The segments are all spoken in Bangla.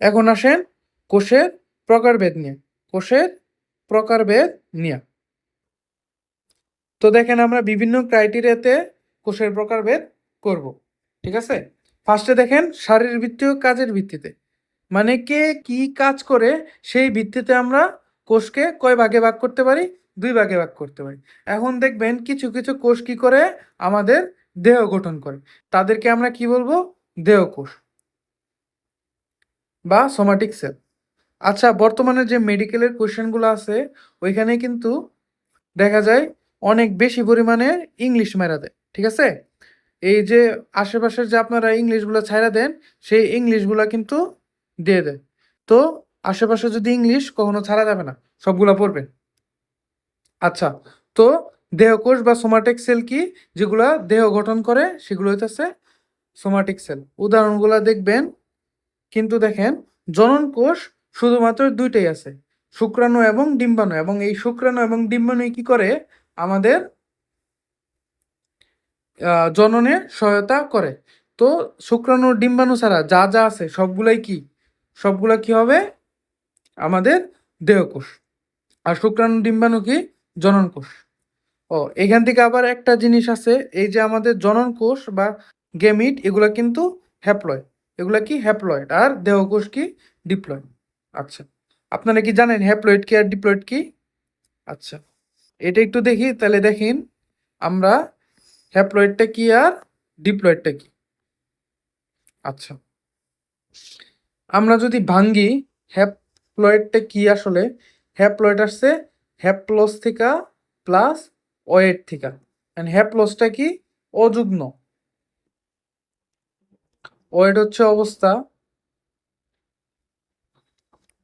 এখন আসেন কোষের প্রকারভেদ নিয়ে, কোষের প্রকারভেদ নিয়ে। তো দেখেন আমরা বিভিন্ন ক্রাইটেরিয়াতে কোষের প্রকারভেদ করব, ঠিক আছে? ফার্স্টে দেখেন শারীরবৃত্তীয় কাজের ভিত্তিতে। মানে কে কি কাজ করে সেই ভিত্তিতে আমরা কোষকে কয় ভাগে ভাগ করতে পারি? দুই ভাগে ভাগ করতে পারি। এখন দেখবেন কিছু কিছু কোষ কি করে আমাদের দেহ গঠন করে। তাদেরকে আমরা কি বলব? দেহ কোষ বা সোমাটিক সেল আচ্ছা বর্তমানে যে মেডিকেলের কোশ্চেনগুলো আছে, ওইখানে কিন্তু দেখা যায় অনেক বেশি পরিমাণে ইংলিশ মেরা দেয়, ঠিক আছে? এই যে আশেপাশের যে আপনারা ইংলিশগুলো ছাইরা দেন, সেই ইংলিশগুলো কিন্তু দিয়ে দেয়। তো আশেপাশে যদি ইংলিশ কখনো ছাড়া যাবে না, সবগুলা পড়বেন। আচ্ছা তো দেহকোষ বা সোমাটিক সেল কি? যেগুলা দেহ গঠন করে, সেগুলো হইতেছে সোমাটিক সেল উদাহরণগুলো দেখবেন কিন্তু দেখেন, জনন কোষ শুধুমাত্র দুইটাই আছে, শুক্রাণু এবং ডিম্বাণু। এবং এই শুক্রাণু এবং ডিম্বাণু কি করে? আমাদের জননে সহায়তা করে। তো শুক্রাণু, ডিম্বাণু ছাড়া যা যা আছে, সবগুলাই কি? সবগুলা কি হবে? আমাদের দেহকোষ। আর শুক্রাণু, ডিম্বাণু কি? জনন কোষ। ও, এখান থেকে আবার একটা জিনিস আছে, এই যে আমাদের জনন কোষ বা গেমিট, এগুলা কিন্তু হ্যাপ্লয়েড। এগুলা কি হ্যাপ্লয়েড আর দেহকোষ কি ডিপ্লয়েড আচ্ছা আপনারা কি জানেন হ্যাপ্লয়েড কি আর ডিপ্লয়েড কি? আচ্ছা এটা একটু দেখি, তাহলে দেখেন আমরা হ্যাপ্লয়েডটা কি আর ডিপ্লয়েডটা কি? আচ্ছা আমরা যদি ভাঙ্গি হ্যাপ্লয়েডটা কি আসলে? হ্যাপ্লয়েড আসছে হ্যাপ্লস থেকে প্লাস ওয়েট থেকে এন্ড হ্যাপ্লসটা কি? অযুগ্ন ওয়েট হচ্ছে অবস্থা।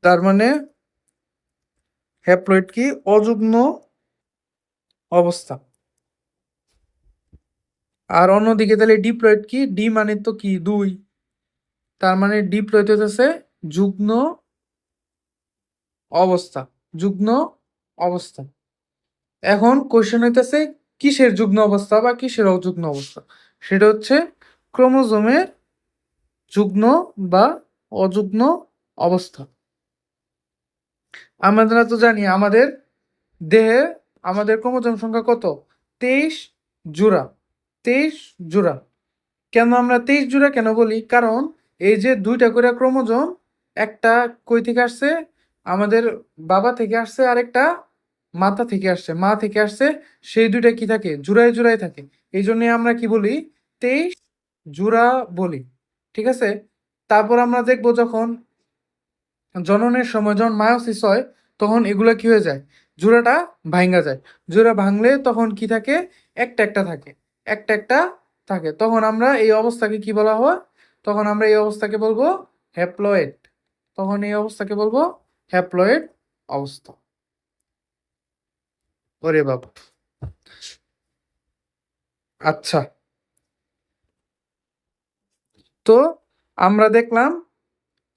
তার মানে হ্যাপ্লয়েড কি? অযুগ্ন অবস্থা। আর অন্যদিকে তাহলে ডিপ্লয়েড কি? ডি মানে তো কি? দুই। তার মানে ডিপ্লয়েড হতেছে যুগ্ন অবস্থা যুগ্ন অবস্থা। এখন কোশ্চেন হইতেছে কিসের যুগ্ন অবস্থা বা কিসের অযুগ্ন অবস্থা? সেটা হচ্ছে ক্রোমোজোমের যুগ্ন বা অযুগ্ন অবস্থা। আমরা তো জানি, আমাদের দেহে আমাদের ক্রোমোজোম সংখ্যা কত? তেইশ জোড়া তেইশ জোড়া। কেন আমরা তেইশ জোড়া কেন বলি? কারণ এই যে দুইটা করে ক্রোমোজোম, একটা কই থেকে আসছে? আমাদের বাবা থেকে আসছে আর একটা মাতা থেকে আসছে। মা থেকে আসছে, সেই দুইটা কি থাকে? জোড়ায় জোড়ায় থাকে। এই জন্য আমরা কি বলি? তেইশ জোড়া বলি। ঠিক আছে? তারপর আমরা দেখব যখন জননের সময়, যখন মায়োসিস হয়, তখন এগুলো কি হয়ে যায়? জোড়াটা ভাঙ্গা যায়। জোড়া ভাঙলে তখন কি থাকে? একটা একটা থাকে। একটা একটা থাকে। তখন আমরা এই অবস্থাকে কি বলা হয়? তখন আমরা এই অবস্থাকে বলব হ্যাপ্লয়েড। তখন এই অবস্থাকে বলব হ্যাপ্লয়েড অবস্থা। ওরে বাবা। আচ্ছা। তো আমরা দেখলাম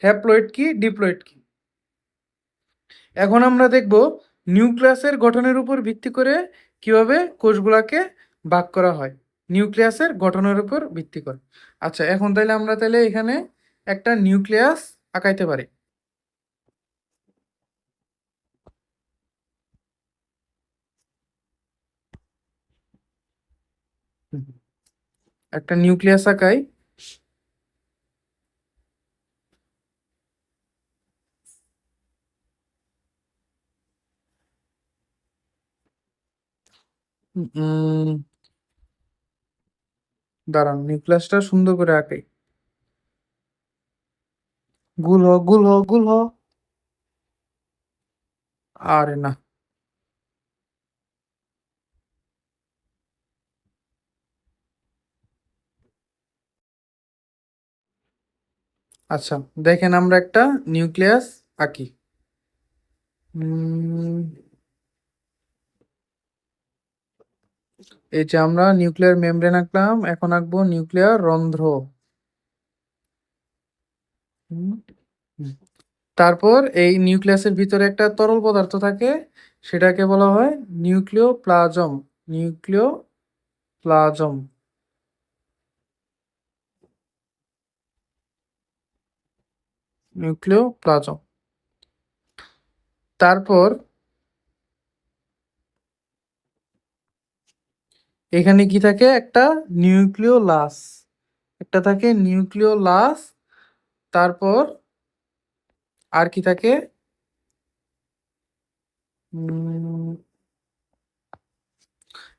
হ্যাপ্লয়েড কি ডিপ্লয়েড কি? এখন আমরা দেখব নিউক্লিয়াসের গঠনের উপর ভিত্তি করে কীভাবে কোষগুলাকে ভাগ করা হয়। নিউক্লিয়াসের গঠনের উপর ভিত্তি করে। আচ্ছা এখন তাইলে আমরা তাহলে এখানে একটা নিউক্লিয়াস আঁকাইতে পারি। একটা নিউক্লিয়াস আঁকাই। দাঁড়ান, নিউক্লিয়াসটা সুন্দর করে আঁকাই গুল হ গুল হ গুল হ। আরে না। আচ্ছা দেখেন আমরা একটা নিউক্লিয়াস আঁকি। এই যে আমরা নিউক্লিয়ার মেমব্রেন আঁকলাম, এখন আঁকবো নিউক্লিয়ার রন্ধ্র। তারপর এই নিউক্লিয়াসের ভিতরে একটা তরল পদার্থ থাকে, সেটাকে বলা হয় নিউক্লিওপ্লাজম নিউক্লিওপ্লাজম। নিউক্লিওপ্লাজম। তারপর এখানে কি থাকে? একটা নিউক্লিওলাস। একটা থাকে নিউক্লিওলাস। তারপর আর কি থাকে?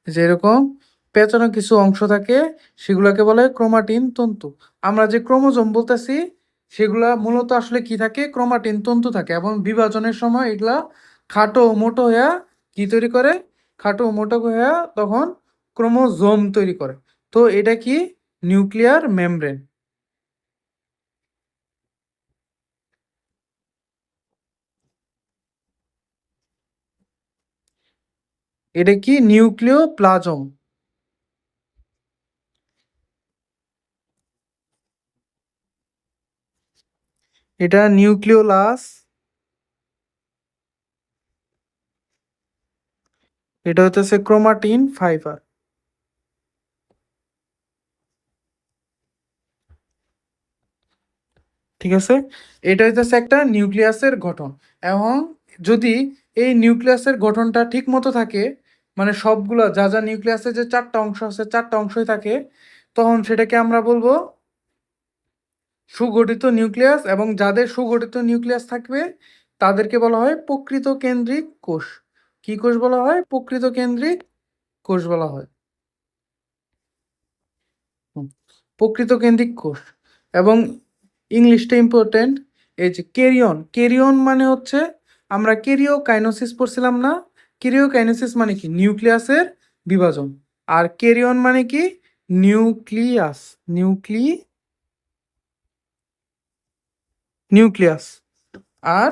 যেরকম পেঁচানো কিছু অংশ থাকে, সেগুলোকে বলে ক্রোমাটিন তন্তু। আমরা যে ক্রোমোজোম বলতেছি, সেগুলা মূলত আসলে কি থাকে? ক্রোমাটিন তন্তু থাকে এবং বিভাজনের সময় এগুলা খাটো মোটো হইয়া কি তৈরি করে? খাটো মোটো হইয়া তখন ক্রোমোজোম তৈরি করে। তো এটা কি? Nuclear membrane. এটা কি? নিউক্লিয় প্লাজম এটা নিউক্লিওলাস। এটা হচ্ছে ক্রোমাটিন ফাইবার। ঠিক আছে? এটা হইতেছে একটা নিউক্লিয়াসের গঠন এবং যদি এই নিউক্লিয়াসের গঠনটা ঠিক মতো থাকে মানে সবগুলো যা যা নিউক্লিয়াসের যে চারটা অংশ আছে, চারটা অংশই থাকে, তখন সেটাকে আমরা বলব সুগঠিত নিউক্লিয়াস এবং যাদের সুগঠিত নিউক্লিয়াস থাকবে, তাদেরকে বলা হয় প্রকৃত কেন্দ্রিক কোষ। কি কোষ বলা হয়? প্রকৃত কেন্দ্রিক কোষ বলা হয়। প্রকৃত কেন্দ্রিক কোষ এবং ইংলিশটা ইম্পর্টেন্ট এই যে কেরিয়ন কেরিয়ন মানে হচ্ছে আমরা কেরিও কাইনোসিস পড়ছিলাম না কেরিও কাইনোসিস মানে কি? নিউক্লিয়াসের বিভাজন। আর কেরিয়ন মানে কি? নিউক্লিয়াস নিউক্লি নিউক্লিয়াস আর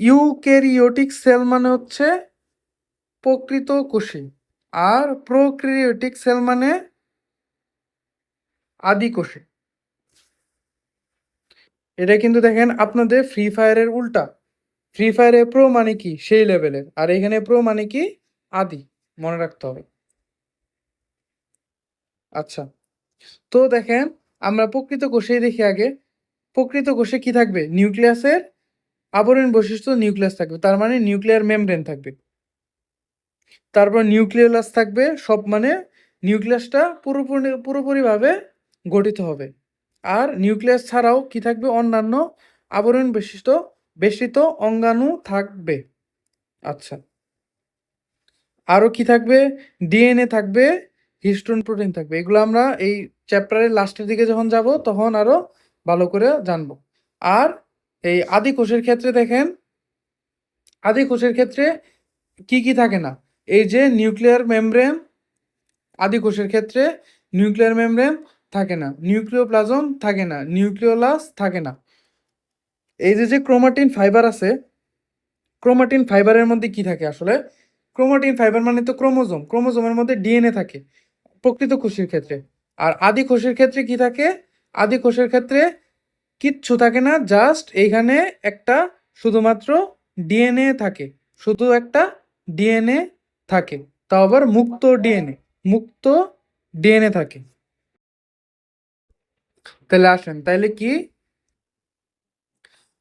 ইউক্যারিওটিক সেল মানে হচ্ছে প্রকৃত কোষে। আর প্রোক্যারিওটিক সেল মানে আদি কোষে। এটা কিন্তু দেখেন আপনাদের ফ্রি ফায়ারের উল্টা। ফ্রি ফায়ারে প্রো মানে কি? সেই লেভেলের আর এখানে প্রো মানে কি? আদি। মনে রাখতে হবে। আচ্ছা। তো দেখেন, আমরা প্রকৃত কোষেই দেখি আগে। প্রকৃত কোষে কি থাকবে? নিউক্লিয়াসের আবরণ বৈশিষ্ট্য নিউক্লিয়াস থাকবে। তার মানে নিউক্লিয়ার মেমব্রেন থাকবে। তারপর নিউক্লিয়াস থাকবে। সব মানে নিউক্লিয়াসটা পুরোপুরি পুরোপুরিভাবে গঠিত হবে। আর নিউক্লিয়াস ছাড়াও কি থাকবে? অন্যান্য আবরণ বিশিষ্ট বেষ্টিত অঙ্গাণু থাকবে। আচ্ছা। আরও কি থাকবে? ডিএনএ থাকবে, হিস্টোন প্রোটিন থাকবে। এগুলো আমরা এই চ্যাপ্টারের লাস্টের দিকে যখন যাব, তখন আরও ভালো করে জানব। আর এই আদি কোষের ক্ষেত্রে দেখেন, আদি কোষের ক্ষেত্রে কি কি থাকে না? এই যে নিউক্লিয়ার মেমব্রেন, আদি কোষের ক্ষেত্রে নিউক্লিয়ার মেমব্রেন থাকে না। নিউক্লিওপ্লাজম থাকে না। নিউক্লিওলাস থাকে না। এই যে যে ক্রোমাটিন ফাইবার আছে, ক্রোমাটিন ফাইবারের মধ্যে কি থাকে আসলে? ক্রোমাটিন ফাইবার মানে তো ক্রোমোজোম। ক্রোমোজোমের মধ্যে ডিএনএ থাকে প্রকৃত কোষের ক্ষেত্রে। আর আদি কোষের ক্ষেত্রে কি থাকে? আদি কোষের ক্ষেত্রে কিচ্ছু থাকে না, জাস্ট এইখানে একটা শুধুমাত্র ডিএনএ থাকে। শুধু একটা ডিএনএ থাকে। তাও আবার মুক্ত ডিএনএ। মুক্ত ডিএনএ থাকে। তাহলে আসেন, তাহলে কি?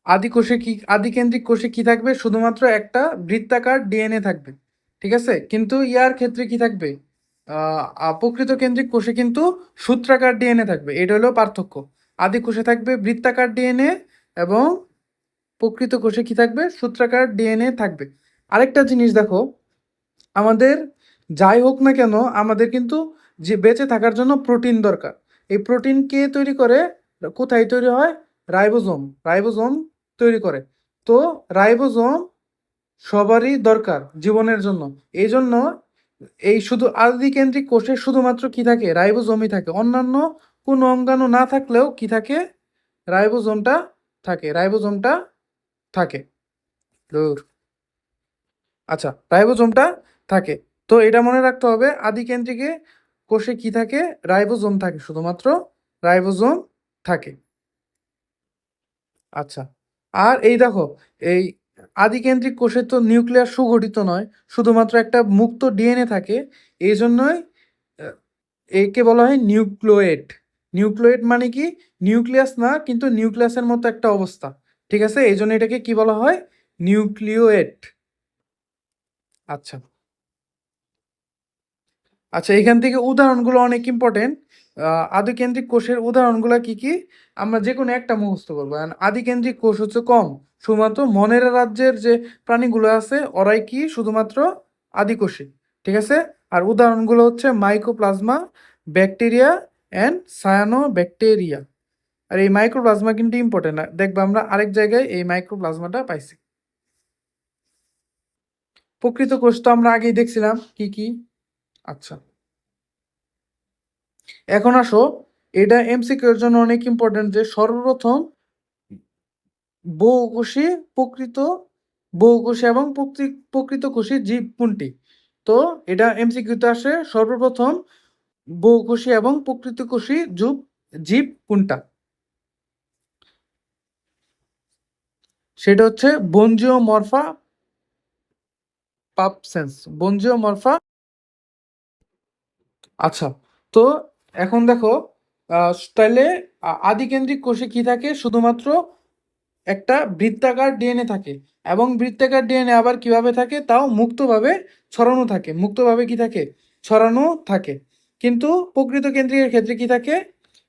আদি কোষে কি আদি কেন্দ্রিক কোষে কি থাকবে? শুধুমাত্র একটা বৃত্তাকার ডিএনএ থাকবে, ঠিক আছে? কিন্তু ইয়ার ক্ষেত্রে কি থাকবে? প্রকৃত কেন্দ্রিক কোষে কিন্তু সূত্রাকার ডিএনএ থাকবে, এটা হলো পার্থক্য। আদি কোষে থাকবে বৃত্তাকার ডিএনএ এবং প্রকৃত কোষে কি থাকবে? সূত্রাকার ডিএনএ থাকবে। আরেকটা জিনিস দেখো, আমাদের যাই হোক না কেন, আমাদের কিন্তু যে বেঁচে থাকার জন্য প্রোটিন দরকার। এই প্রোটিন কে তৈরি করে? কোথায় তৈরি হয়? রাইবোজোম রাইবোজোম তৈরি করে। তো রাইবোজোম সবারই দরকার জীবনের জন্য। এই জন্য এই শুধু আদিকেন্দ্রিক কোষে শুধুমাত্র কি থাকে? রাইবোজোমই থাকে। অন্যান্য কোনো অঙ্গাণু না থাকলেও কি থাকে? রাইবোজোমটা থাকে। রাইবোজোমটা থাকে। আচ্ছা রাইবোজোমটা থাকে। তো এটা মনে রাখতে হবে, আদিকেন্দ্রিকে কোষে কি থাকে? রাইবোজোম থাকে, শুধুমাত্র রাইবোজোম থাকে। আচ্ছা আর এই দেখো, এই আদিকেন্দ্রিক কোষে তো নিউক্লিয়াস সুগঠিত নয়, শুধুমাত্র একটা মুক্ত ডিএনএ থাকে, এই জন্যই একে বলা হয় নিউক্লিয়েট নিউক্লিয়েট মানে কি? নিউক্লিয়াস না, কিন্তু নিউক্লিয়াসের মতো একটা অবস্থা, ঠিক আছে? এই জন্য এটাকে কি বলা হয়? নিউক্লিওয়েট আচ্ছা আচ্ছা এখান থেকে উদাহরণগুলো অনেক ইম্পর্টেন্ট আদিকেন্দ্রিক কোষের উদাহরণগুলো কি কি? আমরা যে কোনো একটা মুখস্থ করব। আদিকেন্দ্রিক কোষ হচ্ছে কম। শুধুমাত্র মনের রাজ্যের যে প্রাণীগুলো আছে, ওরাই কি? শুধুমাত্র আদিকোষী। ঠিক আছে? আর উদাহরণগুলো হচ্ছে mycoplasma bacteria and cyano bacteria আর এই মাইক্রোপ্লাজমা কিন্তু ইম্পর্টেন্ট দেখব আমরা আরেক জায়গায় এই মাইক্রোপ্লাজমাটা পাইছি। প্রকৃত কোষ তো আমরা আগেই দেখছিলাম। কি কি? আচ্ছা। এখন আসো, এটা এমসিকিউ এর জন্য অনেক ইম্পর্টেন্ট যে সর্বপ্রথম বহুকোষী প্রকৃত, বহুকোষী এবং প্রকৃ- প্রকৃত কোষী জীব কোনটি? তো এটা এমসিকিউতে আসে, সর্বপ্রথম বহুকোষী এবং প্রকৃত কোষী জীব জীব কোনটা? সেটা হচ্ছে বনজিও মরফা পাপসেন্স বনজিও মরফা আচ্ছা তো এখন দেখো তাহলে আদিকেন্দ্রিক কোষে কি থাকে? শুধুমাত্র একটা বৃত্তাকার ডিএনএ থাকে এবং বৃত্তাকার ডিএনএ আবার কীভাবে থাকে? তাও মুক্তভাবে ছড়ানো থাকে। মুক্তভাবে কি থাকে? ছড়ানো থাকে। কিন্তু প্রকৃত কেন্দ্রিকের ক্ষেত্রে কি থাকে?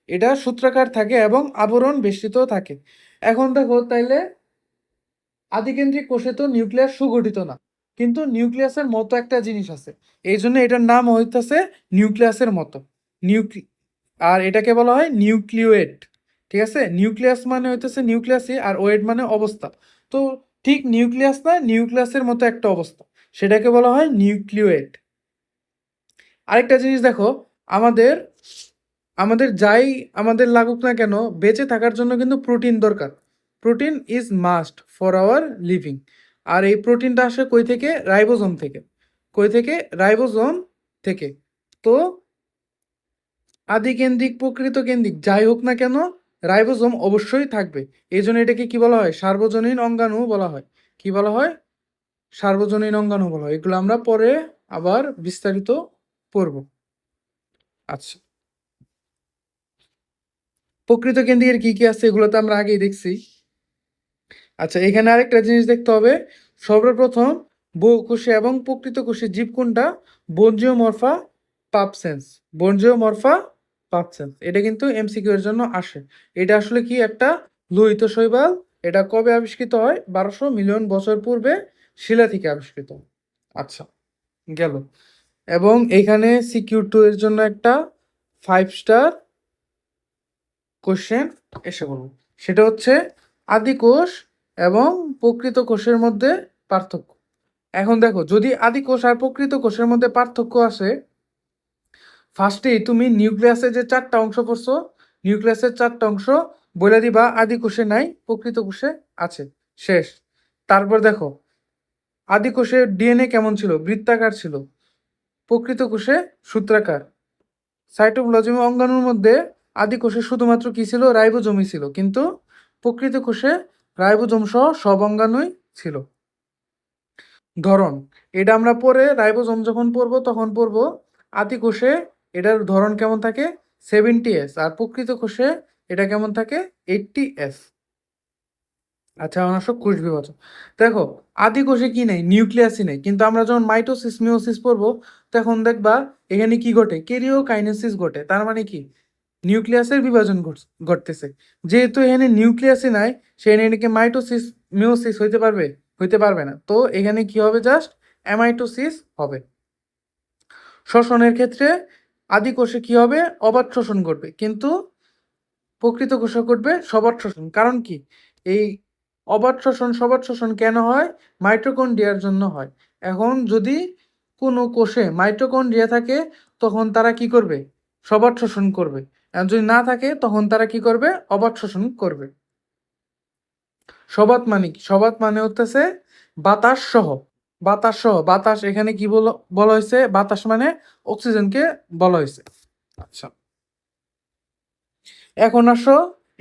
এটা সূত্রাকার থাকে এবং আবরণ বেষ্টিত থাকে। এখন দেখো, তাইলে আদিকেন্দ্রিক কোষে তো নিউক্লিয়াস সুগঠিত না। কিন্তু নিউক্লিয়াসের মতো একটা জিনিস আছে। এই জন্য এটার নাম হইতেছে নিউক্লিয়াসের মতো। নিউক্লি, আর এটাকে বলা হয় নিউক্লিওয়েট ঠিক আছে? নিউক্লিয়াস মানে হইতেছে নিউক্লিয়াসই, আর ওয়েট মানে অবস্থা। তো ঠিক নিউক্লিয়াস না, নিউক্লিয়াসের মতো একটা অবস্থা। সেটাকে বলা হয় নিউক্লিওয়েট আরেকটা জিনিস দেখো, আমাদের আমাদের যাই আমাদের লাগুক না কেন, বেঁচে থাকার জন্য কিন্তু প্রোটিন দরকার। Protein is must for our living. আর এই প্রোটিনটা আসে কই থেকে? রাইবোজোম থেকে। কই থেকে? রাইবোজোম থেকে। তো আদিকেন্দ্রিক প্রকৃত কেন্দ্রিক যাই হোক না কেন, রাইবোজোম অবশ্যই থাকবে। এই জন্য এটাকে কি বলা হয়? সার্বজনীন অঙ্গাণু বলা হয়। কি বলা হয়? সার্বজনীন অঙ্গাণু বলা হয়। এগুলো আমরা পরে আবার বিস্তারিত পড়ব। আচ্ছা। প্রকৃত কেন্দ্রিকের কি কি আছে? এগুলো তো আমরা আগেই দেখছি। আচ্ছা এখানে আরেকটা জিনিস দেখতে হবে। সর্বপ্রথম বহুকোষী এবং প্রকৃত কোষী জীব কোনটা? বঞ্জীয় মরফা পাপসেন্স। বনজিওমরফা পাপসেন্স। এটা কিন্তু এমসিকিউ এর জন্য আসে। এটা আসলে কি একটা লোহিত শৈবাল? এটা কবে আবিষ্কৃত হয়? বারোশো মিলিয়ন বছর পূর্বে শিলা থেকে আবিষ্কৃত। আচ্ছা গেল। এবং এখানে সিকিউর টু এর জন্য একটা ফাইভ স্টার কোশ্চেন এসে বলব সেটা হচ্ছে আদি কোষ এবং প্রকৃত কোষের মধ্যে পার্থক্য। এখন দেখো, যদি আদি কোষ আর প্রকৃত কোষের মধ্যে পার্থক্য আসে ফার্স্টেই তুমি নিউক্লিয়াসের যে চারটা অংশ পড়ছো, নিউক্লিয়াসের চারটা অংশ বলে দিবা আদি কোষে নাই, প্রকৃত কোষে আছে। শেষ। তারপর দেখো, আদি কোষের ডিএনএ কেমন ছিল? বৃত্তাকার ছিল। প্রকৃত কোষে সূত্রাকার। সাইটোপ্লাজম অঙ্গাণুর মধ্যে আদি কোষে শুধুমাত্র কি ছিল? রাইবোজোমই ছিল। কিন্তু প্রকৃত কোষে রাইবোজোম সহ সব অঙ্গাণুই ছিল। ধরন, এটা আমরা পরে রাইবোজোম যখন পড়ব তখন পড়ব আদি কোষে এটার ধরন কেমন থাকে? Seventy S. আর প্রকৃত কোষে এটা কেমন থাকে? Eighty S. আচ্ছা অনাশক কোষ বিভাজন। দেখো আদি কোষে কি নেই? নিউক্লিয়াসই নেই। কিন্তু আমরা যখন মাইটোসিস মিওসিস পড়ব তখন দেখবা এখানে কি ঘটে? কেরিও কেরিওকাইনেসিস ঘটে। তার মানে কি? নিউক্লিয়াসের বিভাজন ঘট- ঘটতেছে। যেহেতু এখানে নিউক্লিয়াসই নাই, সেখানে এটাকে মাইটোসিস, মিওসিস হইতে পারবে? হইতে পারবে না। তো এখানে কি হবে জাস্ট? অ্যামাইটোসিস হবে। শ্বসনের ক্ষেত্রে আদি কোষে কি হবে? অবাধ শোষণ করবে কিন্তু প্রকৃত কোষে ঘটবে সবাদ শোষণ। কারণ কি? এই অবাধ শোষণ সবাদ শোষণ কেন হয়? মাইটোকন্ড্রিয়ার জন্য হয়। এখন যদি কোনো কোষে মাইটোকন্ড্রিয়া থাকে, তখন তারা কি করবে? সবাদ শোষণ করবে। যদি না থাকে, তখন তারা কি করবে? অবাধ শোষণ করবে। সবাত মানে কি? সবাত মানে হতেছে বাতাস সহ। বাতাস সহ। বাতাস এখানে কি বলা হয়েছে বাতাস মানে অক্সিজেনকে বলা হয়েছে আচ্ছা। এখন আসো,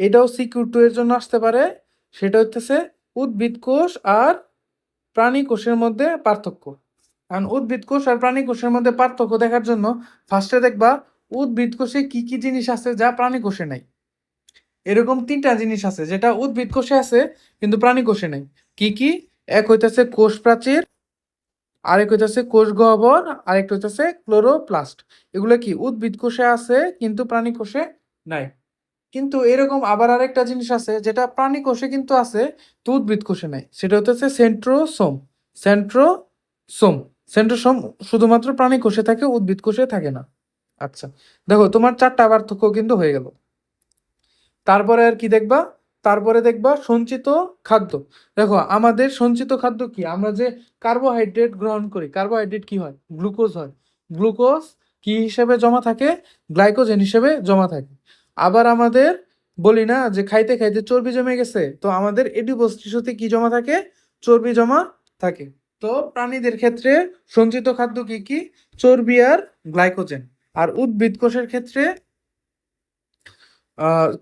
এটাও সিকিউর টু এর জন্য আসতে পারে। সেটা হচ্ছে উদ্ভিদ কোষ আর প্রাণী কোষের মধ্যে পার্থক্য। কারণ উদ্ভিদ কোষ আর প্রাণী কোষের মধ্যে পার্থক্য দেখার জন্য ফার্স্টে দেখবা উদ্ভিদ কোষে কি কি জিনিস আছে যা প্রাণী কোষে নাই? এরকম তিনটা জিনিস আছে যেটা উদ্ভিদ কোষে আছে, কিন্তু প্রাণী কোষে নাই। কি কি? এক হইতেছে কোষ প্রাচীর, আরেক হইতেছে কোষ গহ্বর আরেক হইতাছে ক্লোরোপ্লাস্ট। এগুলো কি উদ্ভিদ কোষে আছে, কিন্তু প্রাণী কোষে নাই? কিন্তু এরকম আবার আরেকটা জিনিস আছে যেটা প্রাণী কোষে কিন্তু আছে তো উদ্ভিদ কোষে নাই। সেটা হচ্ছে সেন্ট্রোসোম সেন্ট্রোসোম। সেন্ট্রোসোম শুধুমাত্র প্রাণী কোষে থাকে, উদ্ভিদ কোষে থাকে না। আচ্ছা। দেখো, তোমার চারটা পার্থক্য কিন্তু হয়ে গেল। তারপরে আর কি দেখবা? তারপরে দেখবা সঞ্চিত খাদ্য। দেখো, আমাদের সঞ্চিত খাদ্য কি? আমরা যে কার্বোহাইড্রেট গ্রহণ করি কার্বোহাইড্রেট কি হয়? গ্লুকোজ হয়। গ্লুকোজ কি হিসেবে জমা থাকে? গ্লাইকোজেন হিসেবে জমা থাকে। আবার আমাদের বলি না যে খাইতে খাইতে চর্বি জমে গেছে, তো আমাদের এডিপোজ টিস্যুতে কি জমা থাকে? চর্বি জমা থাকে। তো প্রাণীদের ক্ষেত্রে সঞ্চিত খাদ্য কি কি? চর্বি আর গ্লাইকোজেন আর উদ্ভিদ কোষের ক্ষেত্রে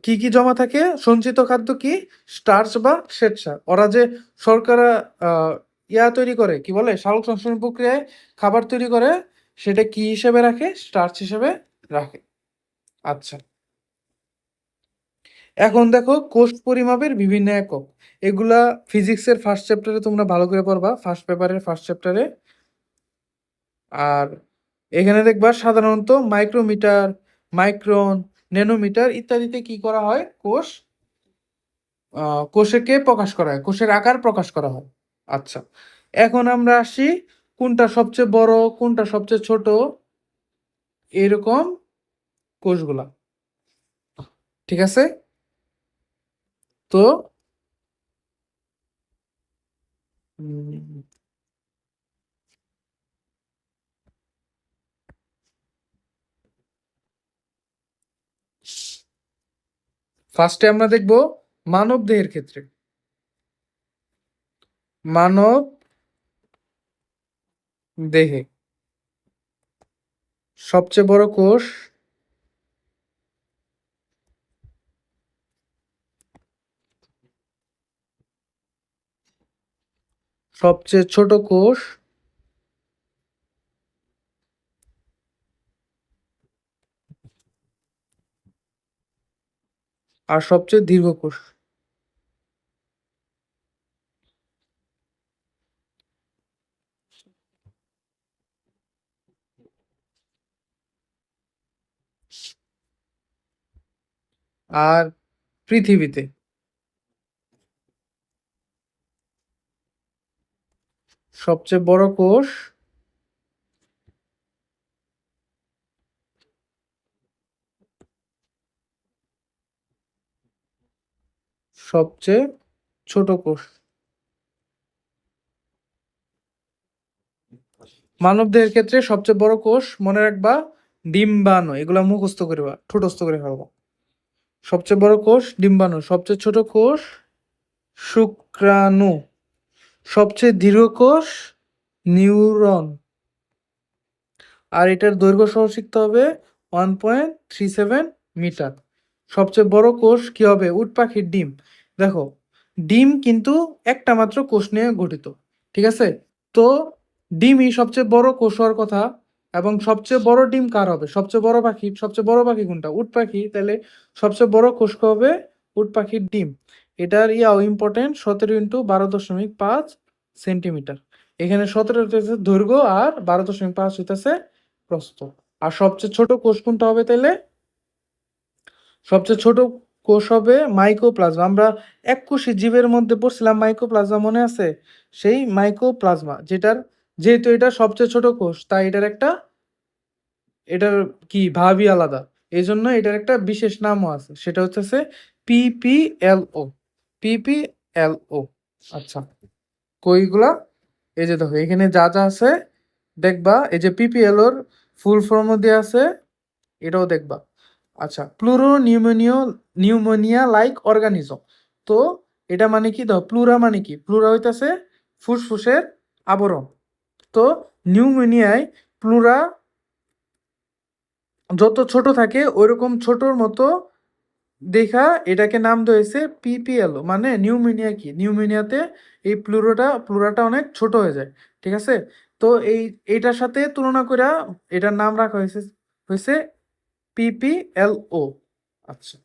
কি কি জমা থাকে? সঞ্চিত খাদ্য কি? স্টার্চ বা শ্বেতসার। ওরা যে শর্করা ইয়া তৈরি করে, কি বলে? শালক সংশ্লেষণ প্রক্রিয়ায় খাবার তৈরি করে, সেটা কি হিসেবে রাখে? স্টার্চ হিসেবে রাখে। আচ্ছা। এখন দেখো, কোষ পরিমাপের বিভিন্ন একক। এগুলা ফিজিক্সের ফার্স্ট চ্যাপ্টারে তোমরা ভালো করে পড়বা ফার্স্ট পেপারের ফার্স্ট চ্যাপ্টারে আর এখানে দেখবা সাধারণত মাইক্রোমিটার, মাইক্রন, ন্যানোমিটার ইত্যাদিতে কি করা হয়? কোষ কোষকে প্রকাশ করা হয়, কোষের আকার প্রকাশ করা হয়। আচ্ছা এখন আমরা আসি কোনটা সবচেয়ে বড়, কোনটা সবচেয়ে ছোট? এরকম কোষগুলা। ঠিক আছে? তো ফার্স্টে আমরা দেখব মানব দেহের ক্ষেত্রে। মানব দেহে সবচেয়ে বড় কোষ সবচেয়ে ছোট কোষ আর সবচেয়ে দীর্ঘ কোষ। আর পৃথিবীতে। সবচেয়ে বড় কোষ সবচেয়ে ছোট কোষ। মানবদেহের ক্ষেত্রে সবচেয়ে বড় কোষ মনে রাখবা ডিম্বাণু, এগুলো মুখস্থ করবা, ঠোঁটস্থ করে ফেলবা। সবচেয়ে বড় কোষ ডিম্বাণু, সবচেয়ে ছোট কোষ শুক্রাণু, সবচেয়ে দীর্ঘ কোষ নিউরন। আর এটার দৈর্ঘ্য সহ শিখতে হবে one point three seven metre সবচেয়ে বড় কোষ কি হবে? উট পাখির ডিম। দেখো, ডিম কিন্তু একটা মাত্র কোষ নিয়ে গঠিত, ঠিক আছে? তো ডিমই সবচেয়ে বড় কোষ হওয়ার কথা এবং সবচেয়ে বড় ডিম কার হবে? সবচেয়ে বড় পাখি, সবচেয়ে বড় পাখি কোনটা? উট পাখি। তাহলে সবচেয়ে বড় কোষ হবে? উট পাখির ডিম। এটার ইয়াও ইম্পর্টেন্ট সতেরো ইন্টু বারো দশমিক পাঁচ সেন্টিমিটার। এখানে সতেরো হইতেছে দৈর্ঘ্য আর বারো দশমিক পাঁচ হইতেছে প্রস্থ। আর সবচেয়ে ছোট কোষ কোনটা হবে তাহলে সবচেয়ে ছোট কোষ হবে মাইক্রোপ্লাজমা আমরা এক কোষী জীবের মধ্যে পড়ছিলাম মাইক্রোপ্লাজমা মনে আছে? সেই মাইক্রোপ্লাজমা যেটার, যেহেতু এটা সবচেয়ে ছোট কোষ, তাই এটার একটা, এটার কি, ভাবই আলাদা। এই জন্য এটার একটা বিশেষ নামও আছে, সেটা হচ্ছে পিপিএলও পিপিএলও আচ্ছা কইগুলা, এই যে দেখো, এখানে যা যা আছে, দেখবা, এই যে পিপিএল ওর ফুল ফর্মও দেওয়া আছে, এটাও দেখবা। আচ্ছা প্লুরো নিউমোনিও নিউমোনিয়া লাইক অর্গানিজম তো এটা মানে কি? দাও প্লুরা মানে কি? প্লুরা হইতাছে ফুসফুসের আবরণ। তো নিউমোনিয়ায় প্লুরা যত ছোট থাকে, ওইরকম ছোটর মতো দেখা এটাকে নাম দিয়েছে পিপিএল মানে নিউমোনিয়া কি? নিউমোনিয়াতে এই প্লুরোটা প্লুরাটা অনেক ছোট হয়ে যায়, ঠিক আছে? তো এই এইটার সাথে তুলনা করে এটার নাম রাখা হয়েছে হয়েছে পিপিএলও আচ্ছা।